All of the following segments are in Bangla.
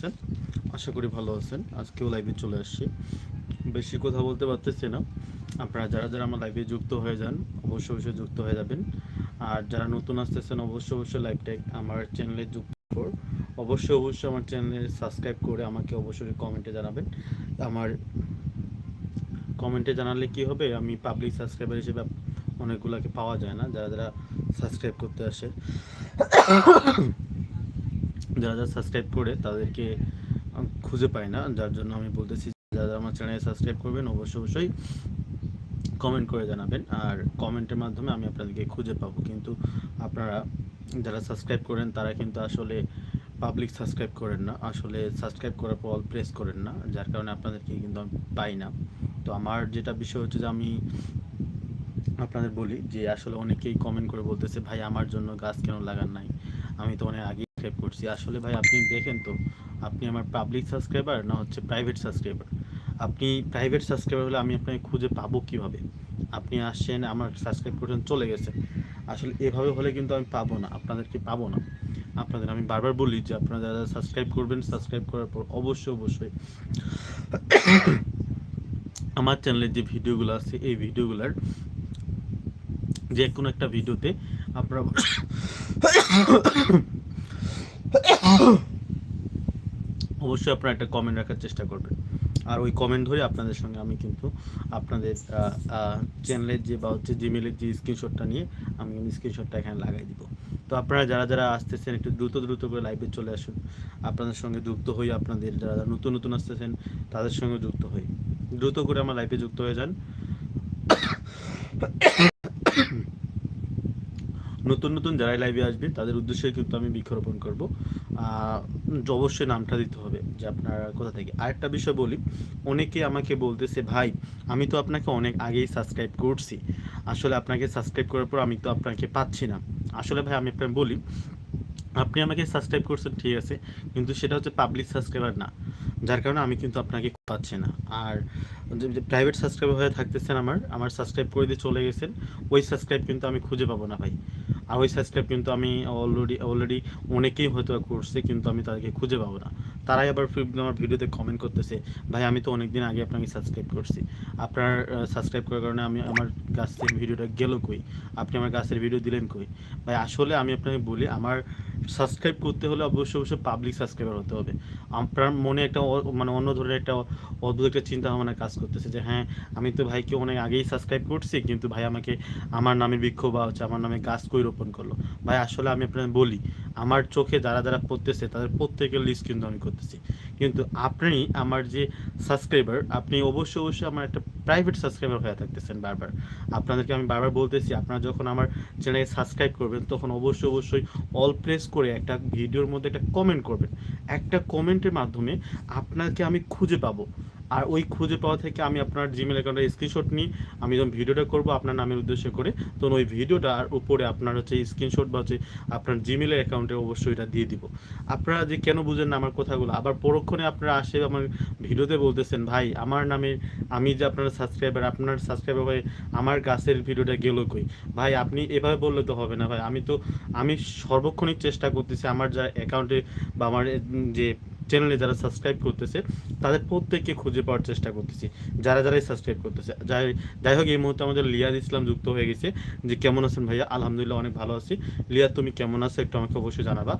আছেন? আশা করি ভালো আছেন। আজকেও লাইভে চলে আসছি। বেশি কথা বলতে পারতেছি না। আপনারা যারা যারা আমার লাইভে যুক্ত হয়ে যান, অবশ্যই অবশ্যই যুক্ত হয়ে যাবেন। আর যারা নতুন আসতেছেন, অবশ্যই অবশ্যই লাইভটা আমার চ্যানেলে যুক্ত কর অবশ্যই অবশ্যই আমার চ্যানেলে সাবস্ক্রাইব করে আমাকে অবশ্যই কমেন্টে জানাবেন। আমার কমেন্টে জানালে কি হবে? আমি পাবলিক সাবস্ক্রাইবার হিসেবে অনেকগুলোকে পাওয়া যায় না, যারা যারা সাবস্ক্রাইব করতে আসে। যারা যারা সাবস্ক্রাইব করে তাদেরকে খুঁজে পাই না, যার জন্য আমি বলতেছি যারা আমার চ্যানেলে সাবস্ক্রাইব করবেন, অবশ্যই অবশ্যই কমেন্ট করে জানাবেন। আর কমেন্টের মাধ্যমে আমি আপনাদেরকে খুঁজে পাবো। কিন্তু আপনারা যারা সাবস্ক্রাইব করেন, তারা কিন্তু আসলে পাবলিক সাবস্ক্রাইব করেন না। আসলে সাবস্ক্রাইব করার পর প্রেস করেন না, যার কারণে আপনাদেরকে কিন্তু আমি পাই না। তো আমার যেটা বিষয় হচ্ছে যে আমি আপনাদের বলি যে আসলে অনেকেই কমেন্ট করে বলতেছে, ভাই, আমার জন্য গাছ কেন লাগান নাই? আমি তো অনেক আগে সাবস্ক্রাইব করছি। আসলে ভাই, আপনি দেখেন তো, আপনি আমার পাবলিক সাবস্ক্রাইবার না হচ্ছে প্রাইভেট সাবস্ক্রাইবার আপনি প্রাইভেট সাবস্ক্রাইবার হলে আমি আপনাকে খুঁজে পাবো কীভাবে? আপনি আসছেন, আমার সাবস্ক্রাইব করছেন, চলে গেছে। আসলে এভাবে হলে কিন্তু আমি পাবো না, আপনাদেরকে পাবো না। আপনাদের, আমি বারবার বলি যে আপনারা যারা সাবস্ক্রাইব করবেন সাবস্ক্রাইব করার পর অবশ্যই অবশ্যই আমার চ্যানেলের যে ভিডিওগুলো আছে, এই ভিডিওগুলোর যে কোনো একটা ভিডিওতে আপনারা অবশ্যই আপনারা একটা কমেন্ট রাখার চেষ্টা করবেন। আর ওই কমেন্ট ধরে আপনাদের সঙ্গে আমি কিন্তু আপনাদের চ্যানেলের যে বা হচ্ছে জিমেলের যে স্ক্রিনশটটা নিয়ে আমি স্ক্রিনশটটা এখানে লাগাই দিব। তো আপনারা যারা যারা আসতেছেন, একটু দ্রুত দ্রুত করে লাইভে চলে আসুন। আপনাদের সঙ্গে যুক্ত হই আপনাদের, যারা যারা নতুন নতুন আসতেছেন, তাদের সঙ্গে যুক্ত হই। দ্রুত করে আমার লাইভে যুক্ত হয়ে যান। নতুন নতুন যারাই লাইভে আসবে তাদের উদ্দেশ্যে কিন্তু আমি বৃক্ষরোপণ করব। অবশ্যই নামটা দিতে হবে যে আপনারা কোথা থেকে। আরেকটা বিষয় বলি, অনেকে আমাকে বলতেছে, ভাই, আমি তো আপনাকে অনেক আগেই সাবস্ক্রাইব করছি। আসলে আপনাকে সাবস্ক্রাইব করার পর আমি তো আপনাকে পাচ্ছি না। আসলে ভাই, আমি আপনাকে বলি, আপনি আমাকে সাবস্ক্রাইব করছেন, ঠিক আছে, কিন্তু সেটা হচ্ছে পাবলিক সাবস্ক্রাইবার না। যার কারণে আমি কিন্তু আপনাকে পাচ্ছি না। আর প্রাইভেট সাবস্ক্রাইবার হয়ে থাকতেছেন আমার আমার সাবস্ক্রাইব করে দিয়ে চলে গেছেন, ওই সাবস্ক্রাইব কিন্তু আমি খুঁজে পাবো না ভাই। আর ওই সাবস্ক্রাইব কিন্তু আমি অলরেডি অলরেডি অনেকেই হয়তো করছে, কিন্তু আমি তাদেরকে খুঁজে পাবো না। তারাই আবার আমার ভিডিওতে কমেন্ট করতেছে, ভাই, আমি তো অনেকদিন আগে আপনাকে সাবস্ক্রাইব করছি। আপনার সাবস্ক্রাইব করার কারণে আমি আমার গাছের ভিডিওটা গেল কই? আপনি আমার গাছের ভিডিও দিলেন কই? ভাই, আসলে আমি আপনাকে বলি, আমার সাবস্ক্রাইব করতে হলে অবশ্যই অবশ্যই পাবলিক সাবস্ক্রাইবার হতে হবে। আপনার মনে একটা মানে অন্য ধরনের একটা অদ্ভুত একটা চিন্তা ভাবনা কাজ করতেছে যে হ্যাঁ আমি তো ভাইকে অনেক আগেই সাবস্ক্রাইব করছি, কিন্তু ভাই আমাকে আমার নামে বিক্ষোভ বা হচ্ছে আমার নামে গাছ কই রোপণ করল। ভাই, আসলে আমি আপনার বলি আমার চোখে যারা যারা পড়তেছে, তাদের প্রত্যেকের লিস্ট কিন্তু আমি করতেছি। কিন্তু আপনি আমার যে সাবস্ক্রাইবার আপনি অবশ্যই অবশ্যই আমার একটা প্রাইভেট সাবস্ক্রাইবার হয়ে থাকতেছেন বারবার। আপনাদেরকে আমি বারবার বলতেছি, আপনারা যখন আমার চ্যানেলে সাবস্ক্রাইব করবেন, তখন অবশ্যই অবশ্যই অল প্রেস করে একটা ভিডিওর মধ্যে একটা কমেন্ট করবেন। একটা কমেন্টের মাধ্যমে আপনাকে আমি খুঁজে পাবো। আর ওই খুঁজে পাওয়া থেকে আমি আপনার জিমেল অ্যাকাউন্টের স্ক্রিনশট নিই, আমি যখন ভিডিওটা করব আপনার নামের উদ্দেশ্য করে, তখন ওই ভিডিওটার উপরে আপনার হচ্ছে স্ক্রিনশট বা হচ্ছে আপনার জিমেলের অ্যাকাউন্টে অবশ্যই এটা দিয়ে দিব। আপনারা যে কেন বুঝেন না আমার কথাগুলো, আবার পরক্ষণে আপনারা আসে আমার ভিডিওতে বলতেছেন, ভাই, আমার নামে আমি যে আপনার সাবস্ক্রাইবার আপনার সাবস্ক্রাইবার হয়ে আমার গাছের ভিডিওটা গেল কই? ভাই, আপনি এভাবে বললে তো হবে না, ভাই। আমি তো, আমি সর্বক্ষণিক চেষ্টা করতেছি আমার যা অ্যাকাউন্টে বা আমার যে চ্যানেলে যারা সাবস্ক্রাইব করতেছে, তাদের প্রত্যেককে খুঁজে পাওয়ার চেষ্টা করতেছি। যারা যারাই সাবস্ক্রাইব করতেছে, যাই যাই হোক, এই মুহূর্তে আমাদের লিয়াদ ইসলাম যুক্ত হয়ে গেছে। যে কেমন আছেন ভাইয়া? আলহামদুলিল্লাহ, অনেক ভালো আছি। লিয়াদ, তুমি কেমন আছো? একটু আমাকে অবশ্যই জানাবা।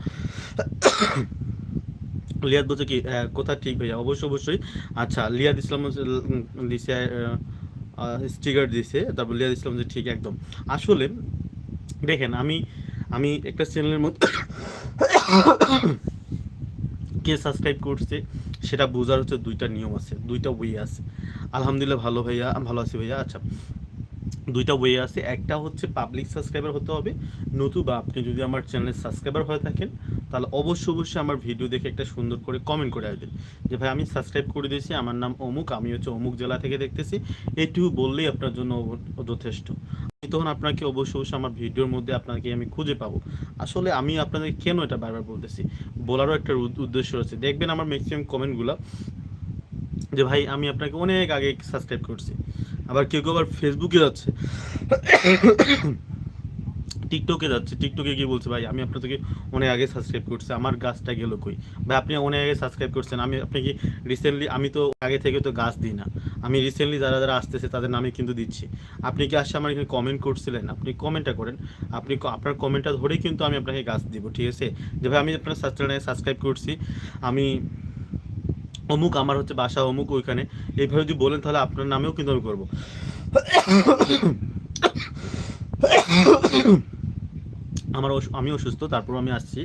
লিয়াদ বলছে কি কোথা ঠিক ভাইয়া? অবশ্যই অবশ্যই। আচ্ছা লিয়াদ ইসলাম দিছে স্টিকার দিছে। তারপর লিয়াদ ইসলাম যে ঠিক একদম। আসলে, দেখেন, আমি আমি একটা চ্যানেলের মধ্যে কে সাবস্ক্রাইব করছে, সেটা বোঝার হচ্ছে দুইটা নিয়ম আছে, দুইটা ওয়ে আছে। আলহামদুলিল্লাহ ভালো ভাইয়া, ভালো আছি ভাইয়া আচ্ছা। দুইটা ওয়ে আছে। একটা হচ্ছে পাবলিক সাবস্ক্রাইবার হতে হবে। নতুবা আপনি যদি আমার চ্যানেলের সাবস্ক্রাইবার হয়ে থাকেন, তাহলে অবশ্যই অবশ্যই আমার ভিডিও দেখে একটা সুন্দর করে কমেন্ট করে আসবেন। যে ভাই, আমি সাবস্ক্রাইব করে দিয়েছি, আমার নাম অমুক, আমি হচ্ছে অমুক জেলা থেকে দেখতেছি। এইটুকু বললেই আপনার জন্য যথেষ্ট। আমি তখন আপনাকে অবশ্যই অবশ্যই আমার ভিডিওর মধ্যে আপনাকে আমি খুঁজে পাবো। আসলে আমি আপনাদের কেন এটা বারবার বলতেছি? বলারও একটা উদ্দেশ্য রয়েছে। দেখবেন আমার ম্যাক্সিমাম কমেন্টগুলো যে ভাই, আমি আপনাকে অনেক আগে সাবস্ক্রাইব করছি। আবার কেউ কেউ আবার ফেসবুকে যাচ্ছে। টিকটকে যাচ্ছে। টিকটকে গিয়ে বলছে, ভাই, আমি আপনার থেকে অনেক আগে সাবস্ক্রাইব করছি। আমার গাছটা গেলো কই? ভাই, আপনি অনেক আগে সাবস্ক্রাইব করছেন। আমি আপনি কি রিসেন্টলি আমি তো আগে থেকে তো গাছ দিই না। আমি রিসেন্টলি যারা যারা আসতেছে, তাদের নামে কিন্তু দিচ্ছি। আপনি কি আসছে আমার এখানে কমেন্ট করছিলেন? আপনি কমেন্টটা করেন। আপনি আপনার কমেন্টটা ধরেই কিন্তু আমি আপনাকে গাছ দিব, ঠিক আছে? যে, ভাই, আমি আপনার সাবস্ক্রাইব করছি। আমি অমুক, আমার হচ্ছে বাসা অমুক ওইখানে। এইভাবে যদি বলেন তাহলে আপনার নামেও কিন্তু আমি করব। আমার আমি অসুস্থ তারপর আমি আসছি।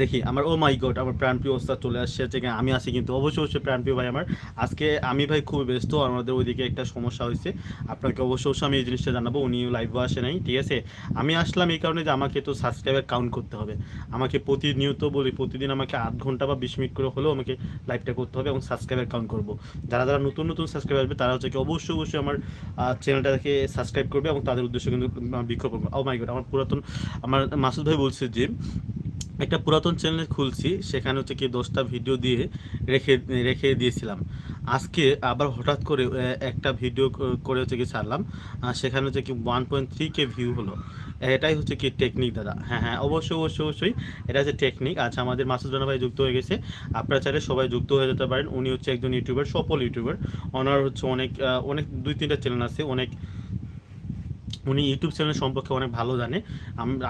দেখি, আমার ও মাই গড আমার প্রাণপ্রিয় অবস্থা চলে আসছে হচ্ছে আমি আসি কিন্তু অবশ্যই অবশ্যই প্রাণপ্রিয় ভাই আমার। আজকে আমি ভাই খুবই ব্যস্ত, আমাদের ওইদিকে একটা সমস্যা হয়েছে। আপনাকে অবশ্যই অবশ্যই আমি এই জিনিসটা জানাব উনি লাইভও আসে নাই, ঠিক আছে? আমি আসলাম এই কারণে যে আমাকে তো সাবস্ক্রাইবার কাউন্ট করতে হবে। আমাকে প্রতিনিয়ত বলি, প্রতিদিন আমাকে আধ ঘণ্টা বা বিশ মিনিট করে হলেও আমাকে লাইভটা করতে হবে এবং সাবস্ক্রাইবার কাউন্ট করব। যারা যারা নতুন নতুন সাবস্ক্রাইবার আসবে, তারা হচ্ছে কি অবশ্যই অবশ্যই আমার চ্যানেলটাকে সাবস্ক্রাইব করবে এবং তাদের উদ্দেশ্যে কিন্তু বিক্ষোভ করবে। ও মাই গড আমার পুরাতন, আমার মাসুদ ভাই বলছে যে, একটা পুরাতন চ্যানেল খুলছি, সেখানে হচ্ছে কি দশটা ভিডিও দিয়ে রেখে রেখে দিয়েছিলাম। আজকে আবার হঠাৎ করে একটা ভিডিও করে হচ্ছে কি ছাড়লাম সেখানে হচ্ছে কি one point three K view হলো। এটাই হচ্ছে কি টেকনিক দাদা। হ্যাঁ হ্যাঁ অবশ্যই অবশ্যই অবশ্যই, এটা হচ্ছে টেকনিক আচ্ছা আমাদের মাসুদ রানা ভাই যুক্ত হয়ে গেছে। আপনারা চাইলে সবাই যুক্ত হয়ে যেতে পারেন। উনি হচ্ছে একজন ইউটিউবার সফল ইউটিউবার ওনার হচ্ছে অনেক অনেক দুই তিনটা চ্যানেল আছে, অনেক উনি ইউটিউব চ্যানেল সম্পর্কে অনেক ভালো জানে।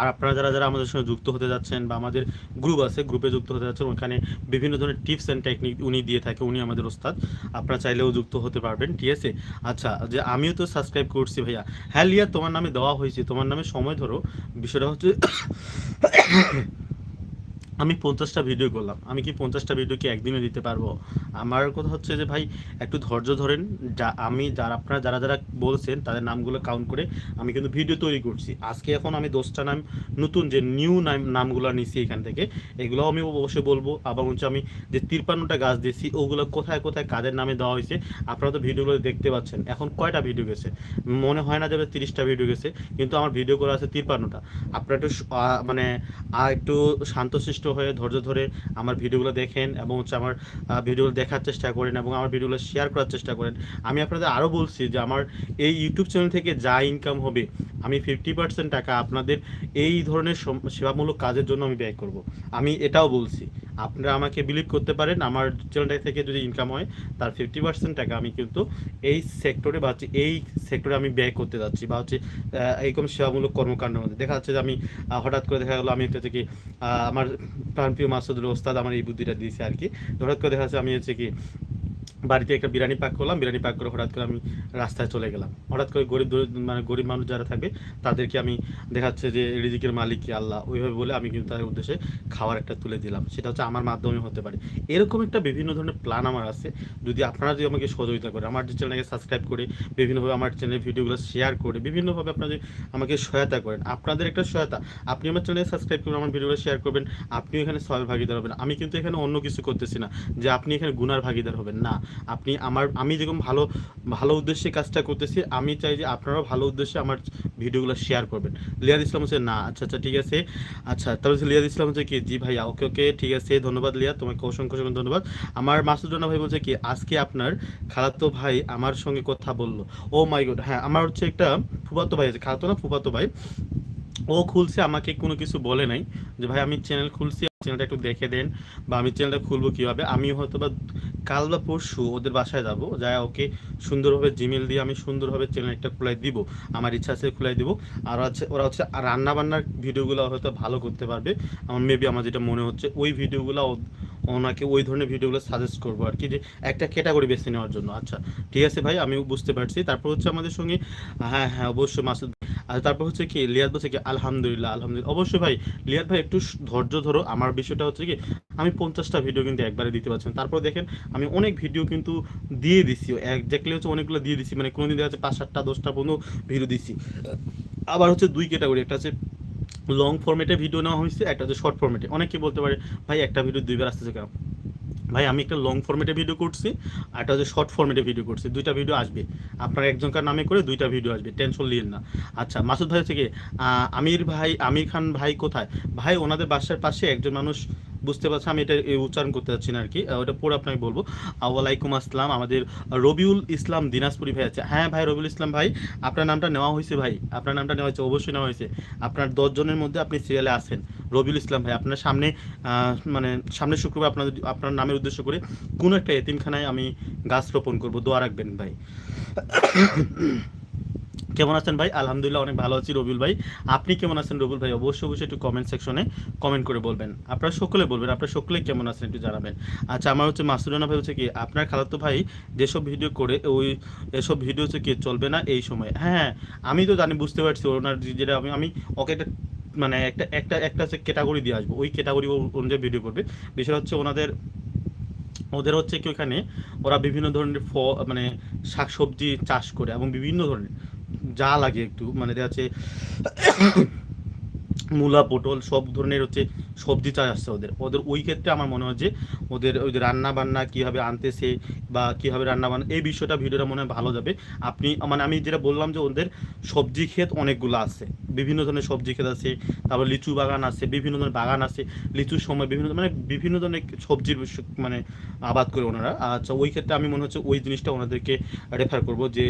আর আপনারা যারা যারা আমাদের সঙ্গে যুক্ত হতে যাচ্ছেন বা আমাদের গ্রুপ আছে গ্রুপে যুক্ত হতে যাচ্ছেন, ওখানে বিভিন্ন ধরনের টিপস অ্যান্ড টেকনিক উনি দিয়ে থাকে, উনি আমাদের ওস্তাদ। আপনারা চাইলেও যুক্ত হতে পারবেন, ঠিক আছে? আচ্ছা যে আমিও তো সাবস্ক্রাইব করছি ভাইয়া। হ্যাঁ লিয়া, তোমার নামে দেওয়া হয়েছে, তোমার নামে সময় ধরো। বিষয়টা হচ্ছে আমি পঞ্চাশটা ভিডিও করলাম। আমি কি পঞ্চাশটা ভিডিও কি একদিনে দিতে পারব? আমার কথা হচ্ছে যে, ভাই, একটু ধৈর্য ধরেন। যা, আমি যারা, আপনারা যারা যারা বলছেন, তাদের নামগুলো কাউন্ট করে আমি কিন্তু ভিডিও তৈরি করছি। আজকে এখন আমি দশটা নাম, নতুন যে নিউ নাম, নামগুলো নিছি এখান থেকে, এগুলো আমি অবশ্যই বলব। আবার হচ্ছে আমি যে তিরপান্নটা গাছ দিয়েছি, ওগুলো কোথায় কোথায়, কাদের নামে দেওয়া হয়েছে, আপনারা তো ভিডিওগুলো দেখতে পাচ্ছেন। এখন কয়টা ভিডিও গেছে? মনে হয় না যে তিরিশটা ভিডিও গেছে, কিন্তু আমার ভিডিও করা আছে তিরপান্নটা। আপনারা একটু মানে একটু শান্তশিষ্ট হয়ে ধৈর্য ধরে আমার ভিডিওগুলো দেখেন এবং হচ্ছে আমার ভিডিওগুলো দেখার চেষ্টা করেন এবং আমার ভিডিওগুলো শেয়ার করার চেষ্টা করেন। আমি আপনাদের আরও বলছি যে আমার এই ইউটিউব চ্যানেল থেকে যা ইনকাম হবে, আমি ফিফটি পার্সেন্ট টাকা আপনাদের এই ধরনের সেবামূলক কাজের জন্য আমি ব্যয় করব। আমি এটাও বলছি। আপনারা আমাকে বিলিভ করতে পারেন, আমার চ্যানেলটা থেকে যদি ইনকাম হয়, তার ফিফটি পার্সেন্ট টাকা আমি কিন্তু এই সেক্টরে বা হচ্ছে এই সেক্টরে আমি ব্যয় করতে যাচ্ছি বা হচ্ছে এইরকম সেবামূলক কর্মকাণ্ডের মধ্যে। দেখা যাচ্ছে যে আমি হঠাৎ করে দেখা গেলো আমি হচ্ছে কি আমার প্রাণপ্রিয় মাসুদুল ওস্তাদ আমার এই বুদ্ধিটা দিয়েছে আর কি। হঠাৎ করে দেখা যাচ্ছে আমি হচ্ছে কি বাড়িতে একটা বিরিয়ানি পাক করলাম, বিরিয়ানি পাক করে হঠাৎ করে আমি রাস্তায় চলে গেলাম। হঠাৎ করে গরিব মানে গরিব মানুষ যারা থাকবে, তাদেরকে আমি দেখাচ্ছে যে রিজিকের মালিক কি আল্লাহ, ওইভাবে বলে আমি কিন্তু তাদের উদ্দেশ্যে খাওয়ার একটা তুলে দিলাম। সেটা হচ্ছে আমার মাধ্যমে হতে পারে। এরকম একটা বিভিন্ন ধরনের প্ল্যান আমার আছে। যদি আপনারা যদি আমাকে সহযোগিতা করে আমার চ্যানেলকে সাবস্ক্রাইব করে, বিভিন্নভাবে আমার চ্যানেলের ভিডিওগুলো শেয়ার করে, বিভিন্নভাবে আপনারা আমাকে সহায়তা করেন, আপনাদের একটা সহায়তা, আপনি আমার চ্যানেলে সাবস্ক্রাইব করবেন আমার ভিডিওগুলো শেয়ার করবেন, আপনিও এখানে সবার ভাগিদার হবেন। আমি কিন্তু এখানে অন্য কিছু করতেছি না যে আপনি এখানে গুনার ভাগিদার হবেন। না আপনি আমার, আমি যেরকম ভালো ভালো উদ্দেশ্যে কাজটা করতেছি, আমি চাই যে আপনারাও ভালো উদ্দেশ্যে আমার ভিডিওগুলো শেয়ার করবেন। লিয়াদ ইসলাম হচ্ছে, না আচ্ছা আচ্ছা ঠিক আছে। আচ্ছা তারপর হচ্ছে লিয়াদ ইসলাম হচ্ছে কি, জি ভাইয়া, ওকে ওকে, ঠিক আছে, ধন্যবাদ লিয়া তোমাকে অসংখ্য অসংখ্য ধন্যবাদ। আমার মাসুদ রানা ভাই বলছে কি, আজকে আপনার খালাতো ভাই আমার সঙ্গে কথা বলল। ও মাই গড হ্যাঁ আমার হচ্ছে একটা ফুফাতো ভাই আছে, খালাতো না, ফুফাতো ভাই। ও খুলছে, আমাকে কোনো কিছু বলে নাই যে, ভাই, আমি চ্যানেল খুলছি। চ্যানেলটা একটু দেখে দেন বা আমি চ্যানেলটা খুলবো কীভাবে। আমি হয়তো বা কাল বা পরশু ওদের বাসায় যাব। যা ওকে সুন্দরভাবে জিমেল দিয়ে আমি সুন্দরভাবে চ্যানেল একটা খুলাই দিব। আমার ইচ্ছা আছে খুলাই দিব। আর হচ্ছে, ওরা হচ্ছে রান্না বান্নার ভিডিওগুলো হয়তো ভালো করতে পারবে। আমার মেবি আমার যেটা মনে হচ্ছে, ওই ভিডিওগুলো ওনাকে ওই ধরনের ভিডিওগুলো সাজেস্ট করব আর কি, যে একটা ক্যাটাগরি বেছে নেওয়ার জন্য। আচ্ছা ঠিক আছে ভাই আমি বুঝতে পারছি। তারপর হচ্ছে আমাদের সঙ্গে হ্যাঁ হ্যাঁ অবশ্যই মাসুদ আর তারপর হচ্ছে কি, লিয়াদ বলছে কি, আলহামদুলিল্লাহ আলহামদুলিল্লাহ। অবশ্যই ভাই, লিয়াদ ভাই, একটু ধৈর্য ধরো। আমার বিষয়টা হচ্ছে কি, আমি পঞ্চাশটা ভিডিও কিন্তু একবারে দিতে পারছি। তারপর দেখেন, আমি অনেক ভিডিও কিন্তু দিয়ে দিছি। একজাক্টলি হচ্ছে অনেকগুলো দিয়ে দিছি। মানে কোনোদিন দেখা যাচ্ছে পাঁচ সাতটা দশটা পর্যন্ত ভিডিও দিছি। আবার হচ্ছে দুই ক্যাটাগরি একটা হচ্ছে লং ফরম্যাটে ভিডিও নেওয়া হয়েছে, একটা হচ্ছে শর্ট ফর্মেটে অনেকে বলতে পারে, ভাই, একটা ভিডিও দুইবার আসতেছে কেন? ভাই, আমি একটা লং ফর্মেটে ভিডিও করছি, আর একটা হচ্ছে শর্ট ফর্মেটে ভিডিও করছি। দুইটা ভিডিও আসবে। আপনার একজনকার নামে করে দুইটা ভিডিও আসবে। টেনশন নিয়েন না। আচ্ছা মাসুদ ভাই থেকে আমির ভাই, আমির খান ভাই কোথায়? ভাই, ওনাদের বাসার পাশে একজন মানুষ বুঝতে পারছেন আমি এটা উচ্চারণ করতে যাচ্ছি না আর কি। ওটা পরে আপনাকে বলব। আহ, ওয়ালাইকুম আসসালাম আমাদের রবিউল ইসলাম দিনাজপুরি ভাই আছে। হ্যাঁ ভাই রবিউল ইসলাম ভাই আপনার নামটা নেওয়া হয়েছে ভাই। আপনার নামটা নেওয়া হয়েছে অবশ্যই নেওয়া হয়েছে। আপনার দশজনের মধ্যে আপনি সিরিয়ালে আছেন রবিউল ইসলাম ভাই। আপনার সামনে মানে সামনে শুক্রবার আপনার আপনার নামের উদ্দেশ্য করে কোনো একটা এতিমখানায় আমি গাছ রোপণ করব। দোয়া রাখবেন ভাই। কেমন আছেন ভাই? আলহামদুলিল্লাহ অনেক ভালো আছি রবিউল ভাই। আপনি কেমন আছেন রবিউল ভাই? অবশ্যই অবশ্যই একটু কমেন্ট সেকশনে কমেন্ট করে বলবেন। আপনারা সকলে বলবেন, আপনারা সকলে কেমন আছেন একটু জানাবেন। আচ্ছা আমার হচ্ছে মাসুরানা ভাই হচ্ছে কি, আপনার খালাতো ভাই যেসব ভিডিও করে, ওই এসব ভিডিও হচ্ছে কি, চলবে না এই সময়? হ্যাঁ হ্যাঁ আমি তো জানি, বুঝতে পারছি ওনার যেটা আমি আমি ওকে একটা মানে একটা একটা একটা হচ্ছে ক্যাটাগরি দিয়ে আসব। ওই ক্যাটাগরি অনুযায়ী ভিডিও করবে। বিষয় হচ্ছে ওনাদের, ওদের হচ্ছে কি ওখানে ওরা বিভিন্ন ধরনের ফ মানে শাকসবজি চাষ করে এবং বিভিন্ন ধরনের। যা লাগে একটু। মানে দেখা যাচ্ছে মূলা পটল সব ধরনের হচ্ছে সবজি চাষ আসছে ওদের। ওদের ওই ক্ষেত্রে আমার মনে হয় যে ওদের ওই রান্না বান্না কীভাবে আনতেছে বা কীভাবে রান্না বান্না এই বিষয়টা ভিডিওটা মনে হয় ভালো যাবে। আপনি মানে আমি যেটা বললাম যে ওদের সবজি ক্ষেত অনেকগুলো আছে। বিভিন্ন ধরনের সবজি ক্ষেত আছে, তারপর লিচু বাগান আছে, বিভিন্ন ধরনের বাগান আছে, লিচুর সময় বিভিন্ন মানে বিভিন্ন ধরনের সবজির মানে আবাদ করে ওনারা। আচ্ছা ওই ক্ষেত্রে আমি মনে হচ্ছে ওই জিনিসটা ওনাদেরকে রেফার করব যে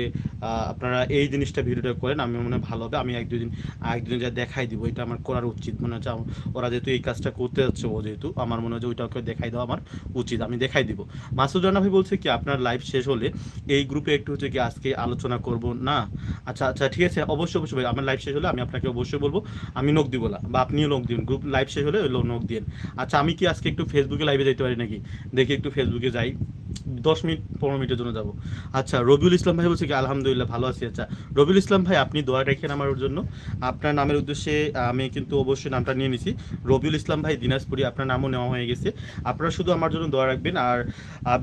আপনারা এই জিনিসটা ভিডিওটা করেন, আমি মনে হয় ভালো হবে। আমি এক দুদিন এক দুদিন যা দেখাই দিব, এটা আমার করার উচিত। মনে হচ্ছে ওরা যেহেতু এই কাজটা করতে যাচ্ছে ও যেহেতু, আমার মনে হয় যে ওইটাকে দেখাই দেওয়া আমার, উচিত, আমি দেখাই দিব। মাসুদ রানা ভাই বলছে কি, আপনার লাইভ শেষ হলে এই গ্রুপে একটু হচ্ছে কি আজকে আলোচনা করব না? আচ্ছা আচ্ছা ঠিক আছে, অবশ্যই অবশ্যই, ভাই, আমার লাইভ শেষ হলে আমি আপনাকে অবশ্যই বলব, আমি নোক দিব না, বা আপনিও নোক দিন গ্রুপ লাইভ শেষ হলে নোক দিন আচ্ছা আমি কি আজকে একটু ফেসবুকে লাইভে যেতে পারি নাকি? দেখি একটু ফেসবুকে যাই, দশ মিনিট, পনেরো মিনিটের জন্য যাব। আচ্ছা রবিউল ইসলাম ভাই বলছে কি, আলহামদুলিল্লাহ, ভালো আছি। আচ্ছা রবিউল ইসলাম ভাই, আপনি দোয়া রেখেন আমার জন্য। আপনার নামের উদ্দেশ্যে আমি কিন্তু অবশ্যই নামটা নিয়ে নিছি, রবিউল ইসলাম ভাই দিনাজপুরি আপনার নামও নেওয়া হয়ে গেছে। আপনারা শুধু আমার জন্য দোয়া রাখবেন আর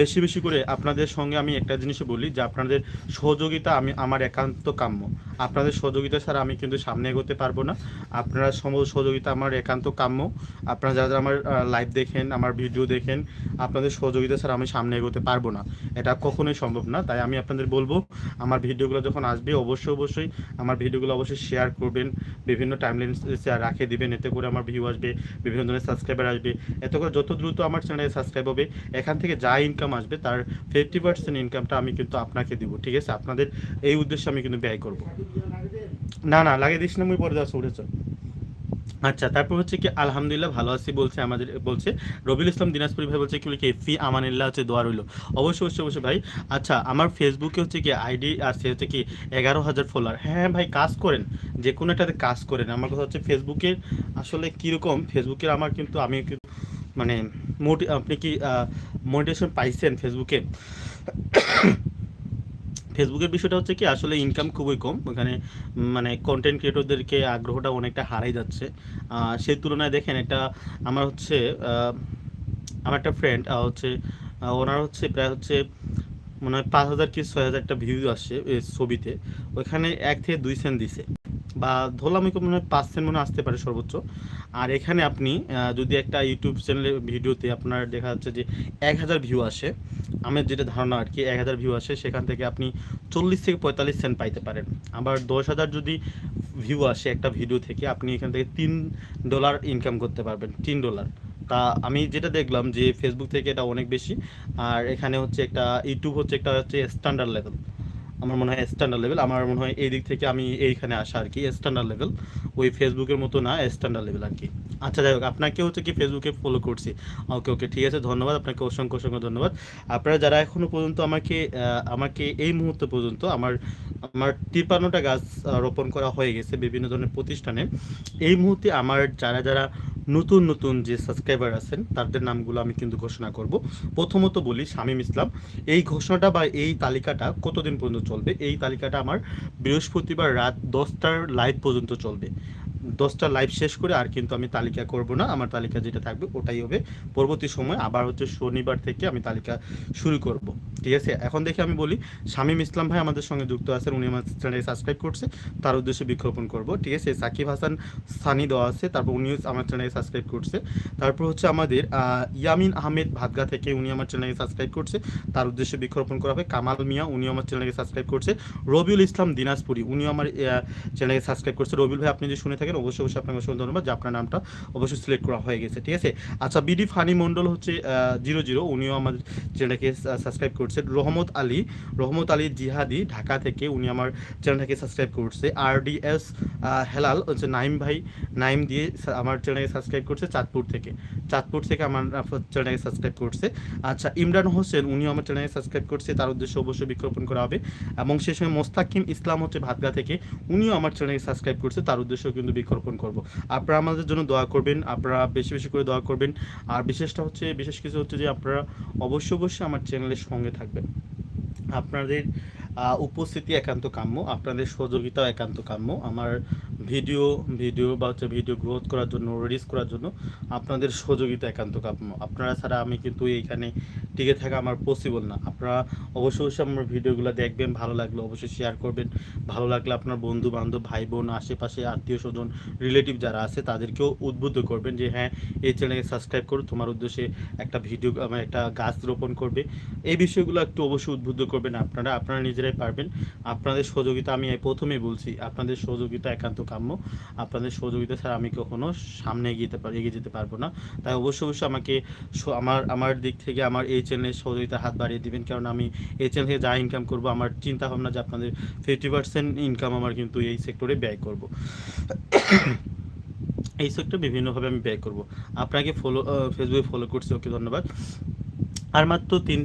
বেশি বেশি করে আপনাদের সঙ্গে আমি একটা জিনিস বলি যে আপনাদের সহযোগিতা আমি আমার একান্ত কাম্য। আপনাদের সহযোগিতা ছাড়া আমি কিন্তু সামনে এগোতে পারব না। আপনারা সমস্ত সহযোগিতা আমার একান্ত কাম্য। আপনারা যারা যারা আমার লাইভ দেখেন, আমার ভিডিও দেখেন, আপনাদের সহযোগিতা ছাড়া আমি সামনে এগোতে পারব না। এটা কখনোই সম্ভব না। তাই আমি আপনাদের বলব, আমার ভিডিওগুলো যখন আসবে অবশ্যই অবশ্যই আমার ভিডিওগুলো অবশ্যই শেয়ার করবেন। বিভিন্ন টাইমলাইন রাখে দিবেন। এতে করে আমার ভিউ আসবে। বিভিন্ন ধরনের সাবস্ক্রাইবার আসবে। এত করে যত দ্রুত আমার চ্যানেলে সাবস্ক্রাইব হবে, এখান থেকে যা ইনকাম আসবে, তার ফিফটি পার্সেন্ট ইনকামটা আমি কিন্তু আপনাকে দিব, ঠিক আছে? আপনাদের এই উদ্দেশ্যে আমি কিন্তু ব্যয় করব। না না, লাগিয়ে দিস না, মুই পরে যাচ্ছি, উঠেছ। আচ্ছা তারপর হচ্ছে কি, আলহামদুলিল্লাহ ভালো আছি বলছে আমাদের, বলছে রবিউল ইসলাম দিনাজপুরি ভাই বলছে কি বলে কি ফি আমানিল্লাহ হচ্ছে দোয়া রইল। অবশ্যই অবশ্যই অবশ্যই ভাই। আচ্ছা আমার ফেসবুকে হচ্ছে কি আইডি আছে হচ্ছে কি, এগারো হাজার ফলোয়ার হ্যাঁ ভাই, কাজ করেন। যে কোনো একটাতে কাজ করেন। আমার কথা হচ্ছে ফেসবুকের আসলে কীরকম? ফেসবুকের আমার কিন্তু, আমি মানে মোটি, আপনি কি মোটিভেশন পাইছেন ফেসবুকে ফেসবুকের বিষয়টা হচ্ছে কি, আসলে ইনকাম খুবই কম, ওখানে মানে কন্টেন্ট ক্রিয়েটরদেরকে আগ্রহটা অনেকটা হারাই যাচ্ছে। সেই তুলনায় দেখেন একটা, আমার হচ্ছে আমার একটা ফ্রেন্ড হচ্ছে ওনার হচ্ছে প্রায় হচ্ছে, মনে হয় পাঁচ হাজার কি ছয় হাজার একটা ভিউ আসছে ছবিতে। ওইখানে এক থেকে দুই সেন্ট দিছে। বা ধরলাম মনে হয় পাঁচ সেন্ট মনে আসতে পারে সর্বোচ্চ। আর এখানে আপনি যদি একটা ইউটিউব চ্যানেলের ভিডিওতে আপনার দেখা যাচ্ছে যে এক হাজার ভিউ আসে আমার যেটা ধারণা আর কি, এক হাজার ভিউ আসে, সেখান থেকে আপনি চল্লিশ থেকে পঁয়তাল্লিশ সেন্ট পাইতে পারেন। আবার দশ হাজার যদি ভিউ আসে একটা ভিডিও থেকে, আপনি এখান থেকে তিন ডলার ইনকাম করতে পারবেন, তিন ডলার তা আমি যেটা দেখলাম যে ফেসবুক থেকে এটা অনেক বেশি, আর এখানে হচ্ছে একটা ইউটিউব হচ্ছে একটা হচ্ছে স্ট্যান্ডার্ড লেভেল আমার মনে হয় স্ট্যান্ডার্ড লেভেল আমার মনে হয় এই দিক থেকে আমি এইখানে আসা আর কি স্ট্যান্ডার্ড লেভেল ওই ফেসবুকের মতো না স্ট্যান্ডার্ড লেভেল আর কি। আচ্ছা যাই হোক, আপনাকে হচ্ছে কি ফেসবুকে ফলো করছি। ওকে ওকে ঠিক আছে, ধন্যবাদ, আপনাকে অসংখ্য অসংখ্য ধন্যবাদ। আপনারা যারা এখনও পর্যন্ত আমাকে আমাকে এই মুহূর্ত পর্যন্ত আমার আমার তিপ্পান্নটা গাছ রোপণ করা হয়ে গেছে বিভিন্ন ধরনের প্রতিষ্ঠানে, এই মুহূর্তে আমার যারা যারা নতুন নতুন যে সাবস্ক্রাইবার আছেন, তাদের নামগুলো আমি কিন্তু ঘোষণা করব। প্রথমত বলি শামীম ইসলাম। এই ঘোষণাটা বা এই তালিকাটা কতদিন পর্যন্ত চলবে? এই তালিকাটা আমার বৃহস্পতিবার রাত দশটার লাইভ পর্যন্ত চলবে। দশটা লাইভ শেষ করে আর কিন্তু আমি তালিকা করব না। আমার তালিকা যেটা থাকবে ওটাই হবে। পরবর্তী সময় আবার হচ্ছে শনিবার থেকে আমি তালিকা শুরু করব। ঠিক আছে? এখন দেখে আমি বলি, শামীম ইসলাম ভাই আমাদের সঙ্গে যুক্ত আছেন, উনি আমার চ্যানেলে সাবস্ক্রাইব করছে, তার উদ্দেশ্যে বিজ্ঞাপন করব, ঠিক আছে? সাকিব হাসান সানি দেওয়া আছে, তারপর উনিও আমার চ্যানেলে সাবস্ক্রাইব করছে। তারপর হচ্ছে আমাদের ইয়ামিন আহমেদ ভাদগা থেকে উনি আমার চ্যানেলে সাবস্ক্রাইব করছে, তার উদ্দেশ্যে বৃক্ষরোপণ করা হবে। কামাল মিয়া উনিও আমার চ্যানেলে সাবস্ক্রাইব করছে। রবিউল ইসলাম দিনাজপুরি উনিও আমার চ্যানেলে সাবস্ক্রাইব করছে। রবিউল ভাই, আপনি যদি শুনে থাকেন, অবশ্যই অবশ্যই আপনাকে অসংখ্য ধন্যবাদ যে আপনার নামটা অবশ্যই সিলেক্ট করা হয়ে গেছে, ঠিক আছে? আচ্ছা বিডি ফানি মণ্ডল হচ্ছে জিরো জিরো উনিও আমাদের চ্যানেলটাকে সাবস্ক্রাইব করছে। রহমত আলী। রহমত আলী জিহাদি ঢাকা থেকে উনি আমার চ্যানেলটাকে সাবস্ক্রাইব করছে। আর ডি এস হেলাল হচ্ছে নাইম ভাই, নাইম দিয়ে আমার চ্যানেলটাকে সাবস্ক্রাইব করছে চাঁদপুর থেকে। চাঁদপুর থেকে আমার চ্যানেলটাকে সাবস্ক্রাইব করছে। আচ্ছা ইমরান হোসেন, উনিও আমার চ্যানেলে সাবস্ক্রাইব করছে। তার উদ্দেশ্যে অবশ্যই বিজ্ঞাপন করা হবে। এবং সেই সময় মোস্তাকিম ইসলাম হচ্ছে ভাতগা থেকে। উনিও আমার চ্যানেলকে সাবস্ক্রাইব করছে। তার উদ্দেশ্যেও কিন্তু বিজ্ঞাপন করব। আপনারা আমাদের জন্য দোয়া করবেন। আপনারা বেশি বেশি করে দোয়া করবেন। আর বিশেষটা হচ্ছে, বিশেষ কিছু হচ্ছে যে আপনারা অবশ্যই অবশ্যই আমার চ্যানেলের সঙ্গে থাকবেন। আপনাদের আহ, উপস্থিতি একান্ত কাম্য আপনাদের সহযোগিতাও একান্ত কাম্য। আমার ভিডিও ভিডিও বা হচ্ছে ভিডিও গ্রোথ করার জন্য রিলিজ করার জন্য আপনাদের সহযোগিতা একান্ত কাম্য আপনারা ছাড়া আমি কিন্তু এইখানে টিকে থাকা আমার পসিবল না। আপনারা অবশ্যই অবশ্যই আমার ভিডিওগুলো দেখবেন, ভালো লাগলে অবশ্যই শেয়ার করবেন। ভালো লাগলে আপনার বন্ধু বান্ধব ভাই বোন আশেপাশে আত্মীয় স্বজন রিলেটিভ যারা আছে, তাদেরকেও উদ্বুদ্ধ করবেন যে হ্যাঁ এই চ্যানেলকে সাবস্ক্রাইব করো। তোমার উদ্দেশ্যে একটা ভিডিও একটা গাছ রোপণ করবে। এই বিষয়গুলো একটু অবশ্যই উদ্বুদ্ধ করবেন আপনারা। আপনারা নিজেরাই পারবেন। আপনাদের সহযোগিতা আমি এই প্রথমেই বলছি। আপনাদের সহযোগিতা একান্ত কাম্য। আপনাদের সহযোগিতা ছাড়া আমি কখনো সামনে এগিয়ে পারি এগিয়ে যেতে পারব না। তাই অবশ্যই অবশ্যই আমাকে আমার আমার দিক থেকে আমার এই চ্যানেলের সহযোগিতা হাত বাড়িয়ে দিবেন। কারণ আমি এই চ্যানেল থেকে যা ইনকাম করব, আমার চিন্তা ভাবনা যে আপনাদের ফিফটি পার্সেন্ট ইনকাম আমার কিন্তু এই সেক্টরে ব্যয় করব। এই সেক্টর বিভিন্নভাবে আমি ব্যয় করব। আপনাকে ফলো ফেসবুকে ফলো করছি, ওকে ধন্যবাদ। আর মাত্র তিন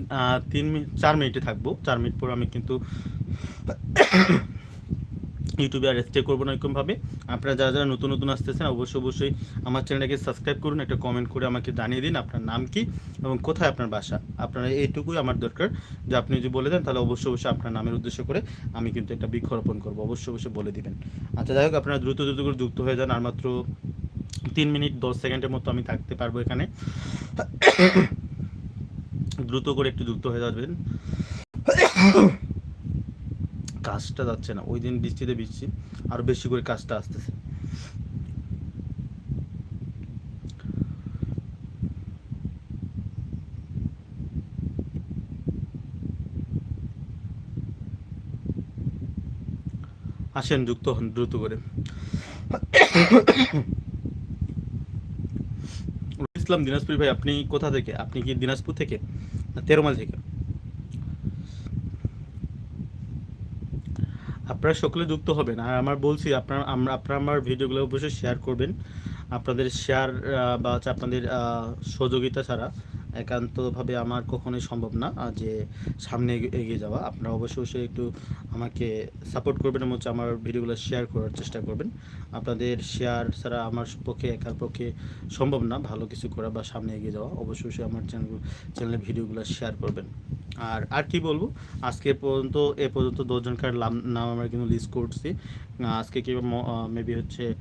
তিন মিনিট চার মিনিটে থাকব। চার মিনিট পর আমি কিন্তু ইউটিউবে আর স্টে করব না এরকমভাবে আপনারা যারা যারা নতুন নতুন আসতেছেন, অবশ্যই অবশ্যই আমার চ্যানেলটাকে সাবস্ক্রাইব করুন, একটা কমেন্ট করে আমাকে জানিয়ে দিন আপনার নাম কি এবং কোথায় আপনার বাসা। আপনারা এইটুকুই আমার দরকার। যে আপনি যদি বলে দেন, তাহলে অবশ্যই অবশ্যই আপনার নামের উদ্দেশ্য করে আমি কিন্তু একটা বৃক্ষরোপণ করব। অবশ্যই অবশ্যই বলে দিবেন। আচ্ছা যাই হোক, আপনারা দ্রুত দ্রুত করে যুক্ত হয়ে যান। আর মাত্র তিন মিনিট, দশ সেকেন্ডের মতো আমি থাকতে পারব এখানে। দ্রুত করে একটু যুক্ত হয়ে যাবেন। কাজটা যাচ্ছে না। ওই দিন বৃষ্টিতে বৃষ্টি আরও বেশি করে কাজটা আসতেছে। আসেন যুক্ত হন, দ্রুত করে। ইসলাম দিনাজপুর ভাই, আপনি কোথা থেকে? আপনি কি দিনাজপুর থেকে? না তেরোমাল থেকে? আপনারা সকলে যুক্ত হবেন। আর আমার বলছি, আপনার, আমরা, আপনারা আমার ভিডিওগুলো অবশ্যই শেয়ার করবেন। আপনাদের শেয়ার বা আপনাদের সহযোগিতা ছাড়া। একান্তভাবে আমার কখনোই সম্ভব না যে সামনে এগিয়ে- যাওয়া। আপনারা অবশ্যই অবশ্যই একটু আমাকে সাপোর্ট করবেন এবং আমার ভিডিওগুলো শেয়ার করার চেষ্টা করবেন। আপনাদের শেয়ার ছাড়া আমার পক্ষে, একার পক্ষে সম্ভব না ভালো কিছু করা বা সামনে এগিয়ে যাওয়া। অবশ্যই অবশ্যই আমার চ্যানেল চ্যানেলের ভিডিওগুলো শেয়ার করবেন। আর আর কি বলব? আজকে পর্যন্ত, এ পর্যন্ত দশজনকার নাম আমরা কিন্তু লিস্ট করছি। আজকে কি মেবি হচ্ছে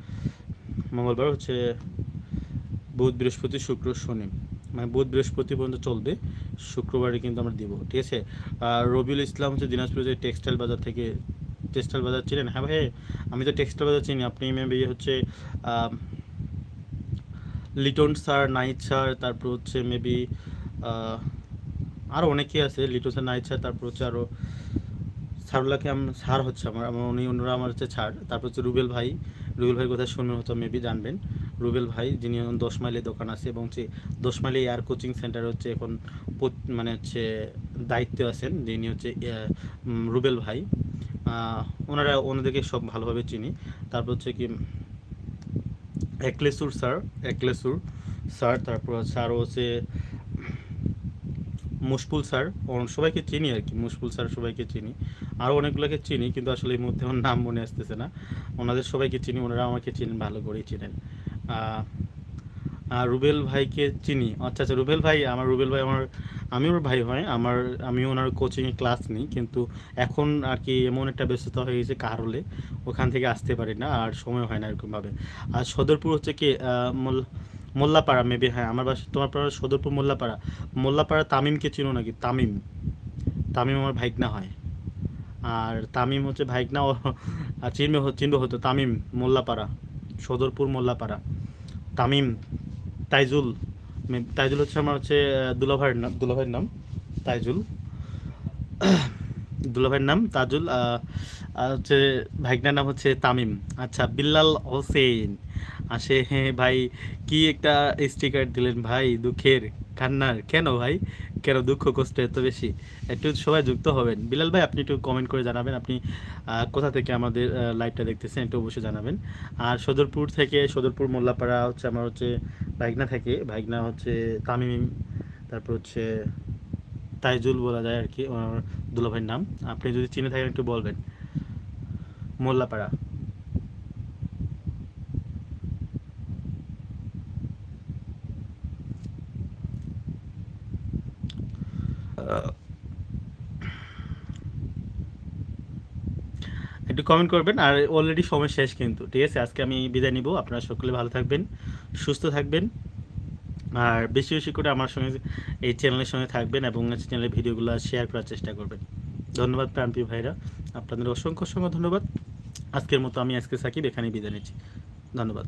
মঙ্গলবার, হচ্ছে বুধ, বৃহস্পতি, শুক্র, শনি। মানে বুধ বৃহস্পতি পর্যন্ত চলবে, শুক্রবারে কিন্তু আমরা দিব, ঠিক আছে? আর রবিউল ইসলাম হচ্ছে দিনাজপুর যে টেক্সটাইল বাজার থেকে, টেক্সটাইল বাজার চিনেন? হ্যাঁ ভাই, আমি তো টেক্সটাইল বাজার চিনি, আপনি মেবি হচ্ছে লিটন স্যার, নাইট স্যার, তারপর হচ্ছে মেবি আরও অনেকেই আছে, লিটন স্যার, নাইট স্যার, তারপর হচ্ছে আরও সারুল্লাহকে আম স্যার হচ্ছে আমার আমার উনি অন্যরা আমার হচ্ছে ছাড়, তারপর হচ্ছে রুবেল ভাই রুবেল ভাই কথা শুনে হয়তো মেবি জানবেন। রুবেল ভাই, যিনি দশ মাইলে দোকান আছে এবং হচ্ছে দশ মাইলে এয়ার কোচিং সেন্টার হচ্ছে এখন মানে হচ্ছে দায়িত্বে আছেন, যিনি হচ্ছে রুবেল ভাই। ওনারা ওনাদেরকে সব ভালোভাবে চিনি। তারপর হচ্ছে কি, একলেসুর স্যার একলেসুর স্যার, তারপর আরও হচ্ছে মুশফুল স্যার সবাইকে চিনি আর কি, মুশফুল স্যার সবাইকে চিনি। আরও অনেকগুলোকে চিনি, কিন্তু আসলে এই মধ্যে আমার নাম মনে আসতেছে না। ওনাদের সবাইকে চিনি, ওনারা আমাকে চিনেন, ভালো করেই চিনেন। রুবেল ভাইকে চিনি। আচ্ছা আচ্ছা রুবেল ভাই, আমার রুবেল ভাই, আমার, আমি ওর ভাই হয়, আমার, আমি ওনার কোচিংয়ে ক্লাস নিই, কিন্তু এখন আর কি এমন একটা ব্যস্ততা হয়ে গেছে কারলে, ওখান থেকে আসতে পারি না, আর সময় হয় না এরকমভাবে। আর সদরপুর হচ্ছে কি মোল্লাপাড়া মেবি হ্যাঁ আমার বাসা, তোমার পাড়া সদরপুর মোল্লাপাড়া। মোল্লাপাড়া তামিমকে চিনো নাকি? তামিম। তামিম আমার ভাইকনা হয়। আর তামিম হচ্ছে ভাইকনা চিনবে চিনবে হতো তামিম, মোল্লাপাড়া। সদরপুর মোল্লাপাড়া। তামিম তাইজুল তাইজুল হচ্ছে আমার হচ্ছে দুলাভাইয়ের নাম। দুলাভাইয়ের নাম? তাইজুল। দুলাভাইয়ের নাম তাজুল আর হচ্ছে ভাইকনার নাম হচ্ছে তামিম। আচ্ছা বিল্লাল হোসেন। আসে হ্যাঁ ভাই কি একটা স্টিকার দিলেন ভাই দুঃখের কান্নার। কেন ভাই? কেন দুঃখ কষ্ট এত বেশি? একটু সবাই যুক্ত হবেন। বিলাল ভাই, আপনি একটু কমেন্ট করে জানাবেন। আপনি কোথা থেকে আমাদের লাইভটা দেখতেছেন একটু অবশ্যই জানাবেন। আর সদরপুর থেকে, সদরপুর মোল্লাপাড়া হচ্ছে আমার হচ্ছে ভাইগনা থেকে। ভাইগনা হচ্ছে তামিম, তারপর হচ্ছে তাইজুল বলা যায় আর কি দুলাভাইয়ের নাম। আপনি যদি চিনে থাকেন একটু বলবেন। মোল্লাপাড়া। কমেন্ট করবেন আর অলরেডি সময় শেষ কিন্তু, ঠিক আছে? আজকে আমি বিদায় নিব। আপনারা সকলে ভালো থাকবেন, সুস্থ থাকবেন। আর বেশি বেশি করে আমার সঙ্গে এই চ্যানেলের সঙ্গে থাকবেন এবং চ্যানেলের ভিডিওগুলো শেয়ার করার চেষ্টা করবেন। ধন্যবাদ প্রাণপ্রিয় ভাইরা। আপনাদের অসংখ্য অসংখ্য ধন্যবাদ। আজকের মতো আমি আজকে সাকিব, এখানেই বিদায় নিচ্ছি। ধন্যবাদ।